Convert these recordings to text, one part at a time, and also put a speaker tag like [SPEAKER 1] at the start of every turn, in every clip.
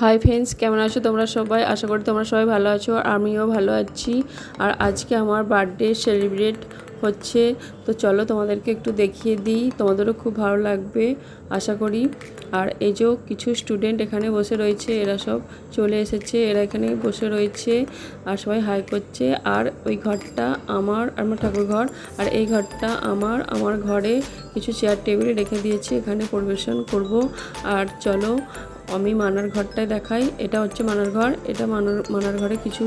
[SPEAKER 1] Hi friends কেমন আছো তোমরা সবাই? আশা করি তোমরা সবাই ভালো আছো আমিও ভালো আছি। আর আজকে আমার বার্থডে সেলিব্রেট হচ্ছে। তো চলো তোমাদেরকে একটু দেখিয়ে দিই, তোমাদেরও খুব ভালো লাগবে, আশা করি। আর এই যে কিছু স্টুডেন্ট এখানে বসে রয়েছে, এরা সব চলে এসেছে, এরা এখানে বসে রয়েছে, আর সবাই হাই করছে। আর ওই ঘরটা আমার আমার ঠাকুর ঘর, আর এই ঘরটা আমার আমার ঘরে কিছু চেয়ার টেবিলে রেখে দিয়েছি, এখানে পরিবেশন করব। আর চলো আমি মানার ঘরটায় দেখাই। এটা হচ্ছে মানার ঘর। এটা মানার মানার ঘরে কিছু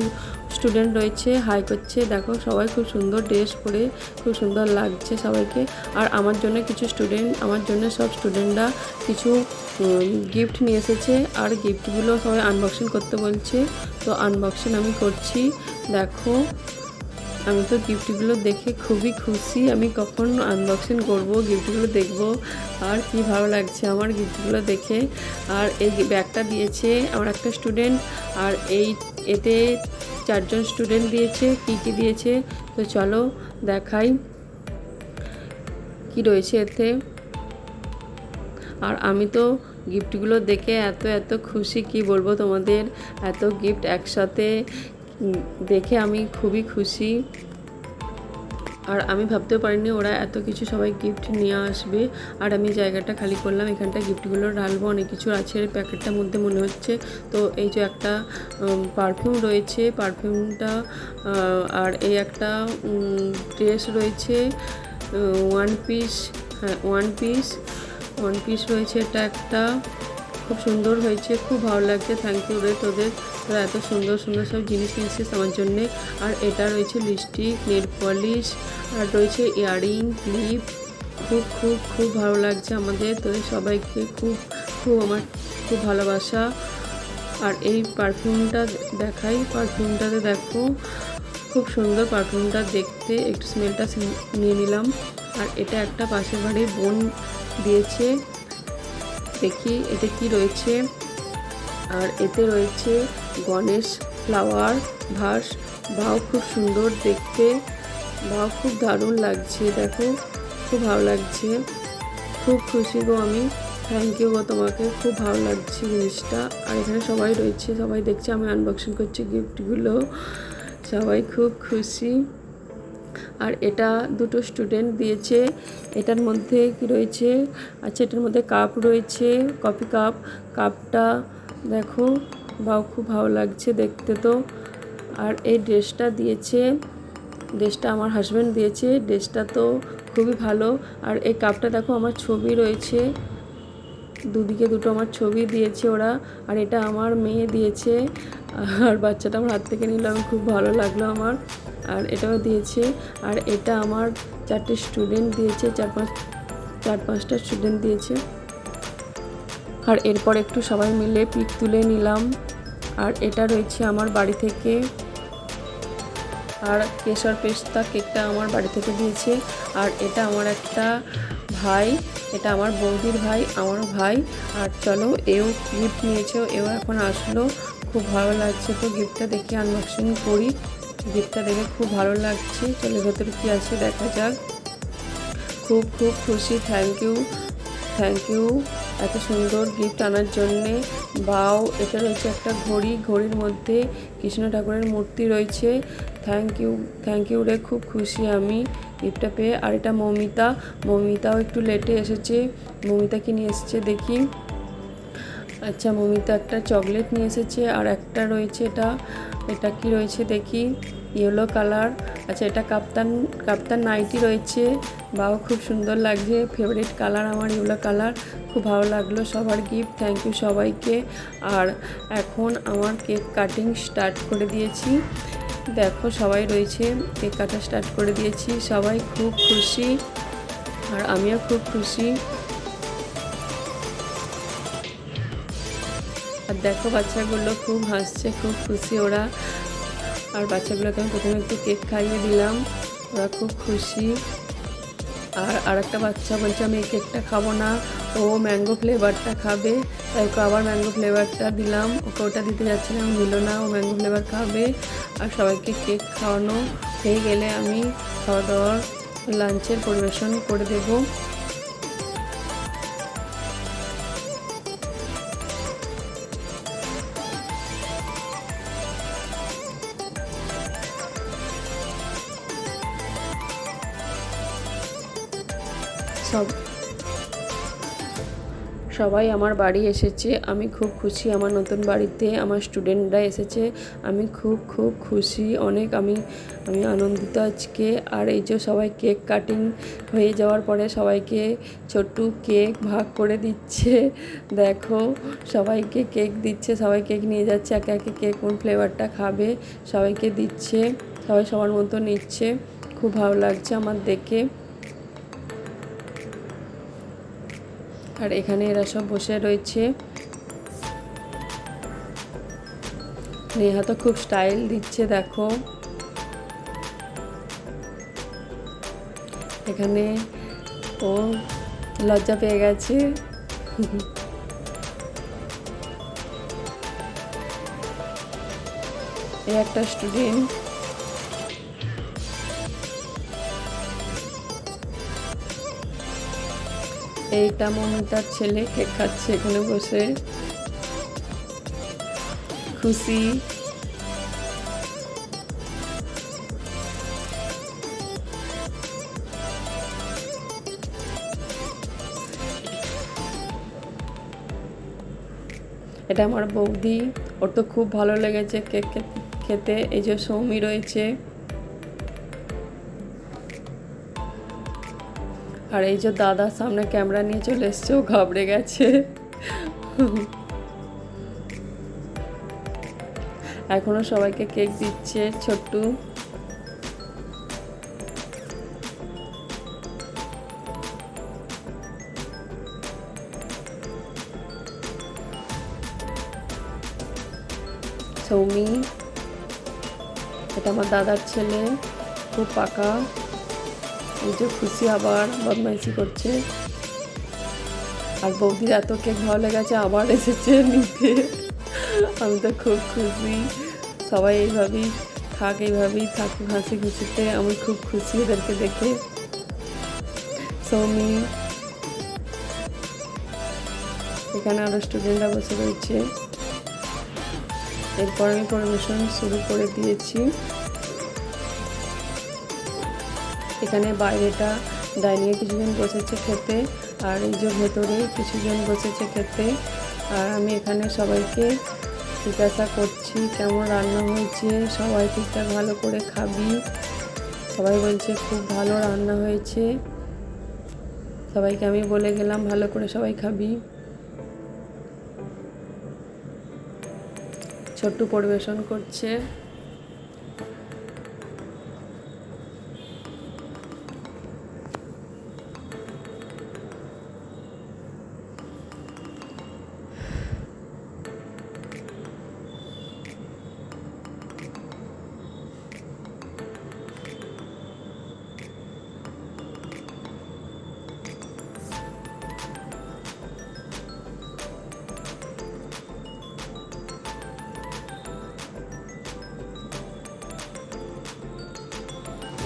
[SPEAKER 1] স্টুডেন্ট রয়েছে হাই করছে। দেখো, সবাই খুব সুন্দর ড্রেস পরে খুব সুন্দর লাগছে সবাইকে। আর আমার জন্য কিছু স্টুডেন্ট আমার জন্য সব স্টুডেন্টরা কিছু গিফট নিয়ে এসেছে। আর গিফটগুলো সবাই আনবক্সিং করতে বলছে। তো আনবক্সিং আমি করছি। দেখো আমি তো গিফটগুলো দেখে খুবই খুশি। আমি কখন আনবক্সিং করব গিফটগুলো দেখব, আর কি ভালো লাগছে আমার গিফটগুলো দেখে। আর এই ব্যাগটা দিয়েছে আমার একটা স্টুডেন্ট আর এই এতে চারজন স্টুডেন্ট দিয়েছে, কি কি দিয়েছে? তো চলো দেখাই কি রয়েছে এতে। আর আমি তো গিফটগুলো দেখে এত এত খুশি, কি বলব তোমাদের? এত গিফট একসাথে দেখে আমি খুবই খুশি। আর আমি ভাবতেও পারিনি ওরা এত কিছু সবাই গিফট নিয়ে আসবে। আর আমি জায়গাটা খালি করলাম এখানটা গিফটগুলো ঢালবো, অনেক কিছু আছে। এর প্যাকেটটার মধ্যে মনে হচ্ছে, তো এই যে একটা পারফিউম রয়েছে। পারফিউমটা আর এই একটা ড্রেস রয়েছে ওয়ান পিস হ্যাঁ ওয়ান পিস ওয়ান পিস রয়েছে এটা একটা। খুব সুন্দর হয়েছে, খুব ভালো লাগছে। থ্যাংক ইউ রে তোদের। তোরা এত সুন্দর সুন্দর সব জিনিস নিয়েছিস আমার জন্যে। আর এটা রয়েছে লিপস্টিক নেল পলিশ আর রয়েছে ইয়ারিং ক্লিপ খুব খুব খুব ভালো লাগছে আমাদের। তোদের সবাইকে খুব খুব আমার খুব ভালোবাসা। আর এই পারফিউমটা দেখাই। পারফিউমটাতে দেখো, খুব সুন্দর পারফিউমটা দেখতে। একটু স্মেলটা নিয়ে নিলাম। আর এটা একটা পাশের বাড়ির বোন দিয়েছে। দেখি, এতে কি রয়েছে? আর এতে রয়েছে গণেশ ফ্লাওয়ার ভাস। বাও খুব সুন্দর দেখতে। বাও খুব দারুণ লাগছে, দেখো, খুব ভালো লাগছে। খুব খুশি গো আমি। থ্যাংক ইউ গো তোমাকে, খুব ভালো লাগছে জিনিসটা। আর এখানে সবাই রয়েছে, সবাই দেখছে, আমি আনবক্সিং করছি গিফটগুলো সবাই খুব খুশি। আর এটা দুটো স্টুডেন্ট দিয়েছে। এটার মধ্যে কি রয়েছে? আচ্ছা এটার মধ্যে কাপ রয়েছে কফি কাপ কাপটা দেখো বাও খুব ভালো লাগছে দেখতে তো। আর এই ড্রেসটা দিয়েছে ড্রেসটা আমার হাজব্যান্ড দিয়েছে ড্রেসটা তো খুবই ভালো। আর এই কাপটা দেখো, আমার ছবি রয়েছে। দুদিকে দুটো আমার ছবি দিয়েছে ওরা। আর এটা আমার মেয়ে দিয়েছে। আর বাচ্চাটা আমার হাত থেকে নিলাম খুব ভালো লাগল আমার। আর এটাও দিয়েছে। আর এটা আমার চারটে স্টুডেন্ট দিয়েছে, চার পাঁচ, চার পাঁচটা স্টুডেন্ট দিয়েছে। আর এরপর একটু সবাই মিলে পিক তুলে নিলাম। আর এটা রয়েছে আমার বাড়ি থেকে। আর কেশর পেস্তা কেকটা আমার বাড়ি থেকে দিয়েছে। আর এটা আমার একটা ভাই, এটা আমার বৌদির ভাই আমার ভাই। আর চলো, এও গিফট নিয়েছে, এও এখন আসলো। খুব ভালো লাগছে তো গিফটটা দেখে আনবক্সিং করি। গিফটটা দেখে খুব ভালো লাগছে। চলো ভেতরে কী আছে দেখা যাক। খুব খুব খুশি। থ্যাংক ইউ থ্যাংক ইউ এত সুন্দর গিফট আনার জন্যে। বাও, এটা রয়েছে একটা ঘড়ি। ঘড়ির মধ্যে কৃষ্ণ ঠাকুরের মূর্তি রয়েছে। থ্যাংক ইউ থ্যাংক ইউ রে, খুব খুশি আমি গিফটটা পেয়ে। আর এটা মমিতা। মমিতাও একটু লেটে এসেছে। মমিতা কি নিয়ে এসেছে দেখি। আচ্ছা মমিতা একটা চকলেট নিয়ে এসেছে আর একটা রয়েছে এটা। এটা কি রয়েছে দেখি? ইয়েলো কালার আচ্ছা এটা কাপ্তান কাপ্তান নাইটি রয়েছে। বাও খুব সুন্দর লাগছে। ফেভারিট কালার আমার ইয়েলো কালার খুব ভালো লাগল সবার গিফট থ্যাংক ইউ সবাইকে। আর এখন আমার কেক কাটিং স্টার্ট করে দিয়েছি। দেখো, সবাই রয়েছে। কেক কাটা স্টার্ট করে দিয়েছি। সবাই খুব খুশি। আর আমিও খুব খুশি। আর দেখো বাচ্চাগুলো খুব হাসছে, খুব খুশি ওরা। আর বাচ্চাগুলোকে আমি প্রথমে একটু কেক খাইয়ে দিলাম, ওরা খুব খুশি। আর আরেকটা বাচ্চা বলছে, আমি এই কেকটা খাব না, ও ম্যাঙ্গো ফ্লেভারটা খাবে। তাই ওকে আবার ম্যাঙ্গো ফ্লেভারটা দিলাম। ওকে ওটা দিতে যাচ্ছিলাম, দিল না, ও ম্যাঙ্গো ফ্লেভার খাবে। আর সবাইকে কেক খাওয়ানো হয়ে গেলে আমি খাওয়া দাওয়ার লাঞ্চের পরিবেশন করে দেবো। সব। সবাই আমার বাড়ি এসেছে। আমি খুব খুশি আমার নতুন বাড়িতে আমার স্টুডেন্টরা এসেছে। আমি খুব খুব খুশি। অনেক আমি আমি আনন্দিত আজকে। আর এই যে সবাই কেক কাটিং হয়ে যাওয়ার পরে সবাইকে ছোট্ট কেক ভাগ করে দিচ্ছে। দেখো, সবাইকে কেক দিচ্ছে, সবাই কেক নিয়ে যাচ্ছে, একে একে কেক কোন ফ্লেভারটা খাবে সবাইকে দিচ্ছে, সবাই সবার মতো নিচ্ছে। খুব ভালো লাগছে আমার দেখে। আর এখানে এরা সব বসে রয়েছে। নেহা তো খুব স্টাইল দিচ্ছে, দেখো। এখানে ও লজ্জা পেয়ে গেছে। এ একটা স্টুডেন্ট এইটা মমিতার ছেলে, কেক খাচ্ছে এখানে বসে। খুশি। এটা আমার বৌদি, ওর তো খুব ভালো লেগেছে কেক খেতে, এই যে সৌমি রয়েছে। আর এই যে দাদার সামনে ক্যামেরা নিয়ে চলে এসছে, ও ঘাবড়ে গেছে। এখনও সবাইকে কেক দিচ্ছে, ছোট্টু। সৌমি, এটা আমার দাদার ছেলে, খুব পাকা। এই যে খুশি আবার বদমাইশি করছে। আর বৌদির এত কেক ভালো লেগেছে, আবার এসেছে নিতে। আমি তো খুব খুশি। সবাই এইভাবেই থাক, এইভাবেই থাকুক হাসি খুশিতে। আমি খুব খুশি এদেরকে দেখে। সৌমি, এখানে আরও স্টুডেন্টরা বসে রয়েছে। এরপর আমি পরিবেশন শুরু করে দিয়েছি। এখানে বাইরেটা ডাইনিংয়ে কিছুজন বসেছে খেতে, আর এই যে ভেতরে কিছুজন বসেছে খেতে। আর আমি এখানে সবাইকে জিজ্ঞাসা করছি, কেমন রান্না হয়েছে? সবাই ঠিকঠাক ভালো করে খাবি? সবাই বলছে, খুব ভালো রান্না হয়েছে। সবাইকে আমি বলে গেলাম, ভালো করে সবাই খাবি। ছোট্ট পরিবেশন করছে।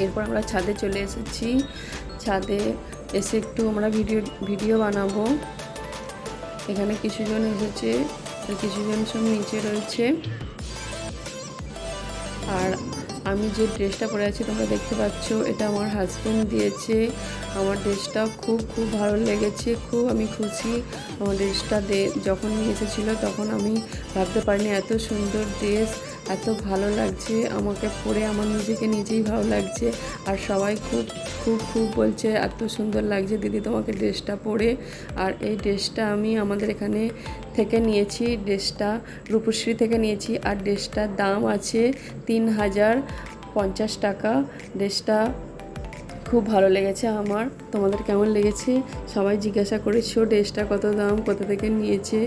[SPEAKER 1] এরপর আমরা ছাদে চলে এসেছি। ছাদে এসে একটু আমরা ভিডিও ভিডিও বানাবো। এখানে কিছুজন এসেছে কিছুজন সব নিচে রয়েছে। আর আমি যে ড্রেসটা পরে আছি, তোমরা দেখতে পাচ্ছ, এটা আমার হাজব্যান্ড দিয়েছে। আমার ড্রেসটা খুব খুব ভালো লেগেছে, খুব আমি খুশি আমার ড্রেসটা দে, যখন নিয়ে এসেছিল, তখন আমি ভাবতে পারিনি এত সুন্দর ড্রেস। এত ভালো লাগছে, আমাকে পরে আমার নিজেকে নিজেই ভালো লাগছে। আর সবাই খুব খুব খুব বলছে, এত সুন্দর লাগছে দিদি তোমাকে ড্রেসটা পরে। আর এই ড্রেসটা আমি আমাদের এখানে থেকে নিয়েছি, ড্রেসটা রূপশ্রী থেকে নিয়েছি। আর ড্রেসটার দাম আছে তিন হাজার পঞ্চাশ টাকা। ড্রেসটা খুব ভালো লেগেছে আমার। তোমাদের কেমন লেগেছে? সবাই জিজ্ঞাসা করেছ, ড্রেসটা কত দাম, কোথা থেকে নিয়েছে?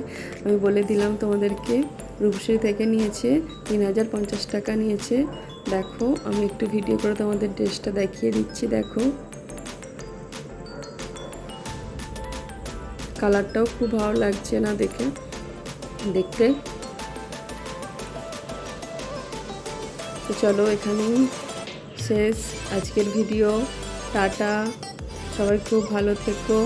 [SPEAKER 1] আমি বলে দিলাম তোমাদেরকে, রূপশ্রী থেকে নিয়েছে, তিন হাজার পঞ্চাশ টাকা নিয়েছে। দেখো, আমি একটু ভিডিও করে তোমাদের ড্রেসটা দেখিয়ে দিচ্ছি, দেখো। কালারটাও খুব ভালো লাগছে না দেখে, দেখতে। চলো এখানেই শেষ আজকের ভিডিও টাটা। সবাই খুব ভালো থেকো।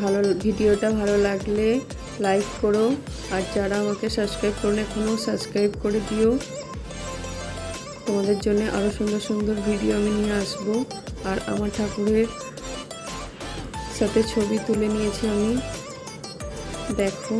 [SPEAKER 1] ভালো ভিডিওটা ভালো লাগলে লাইক করো। আর যারা আমাকে সাবস্ক্রাইব করুন এখনও সাবস্ক্রাইব করে দিও। তোমাদের জন্য আরও সুন্দর সুন্দর ভিডিও আমি নিয়ে আসব। আর আমার ঠাকুরের সাথে ছবি তুলে নিয়েছি আমি। দেখো।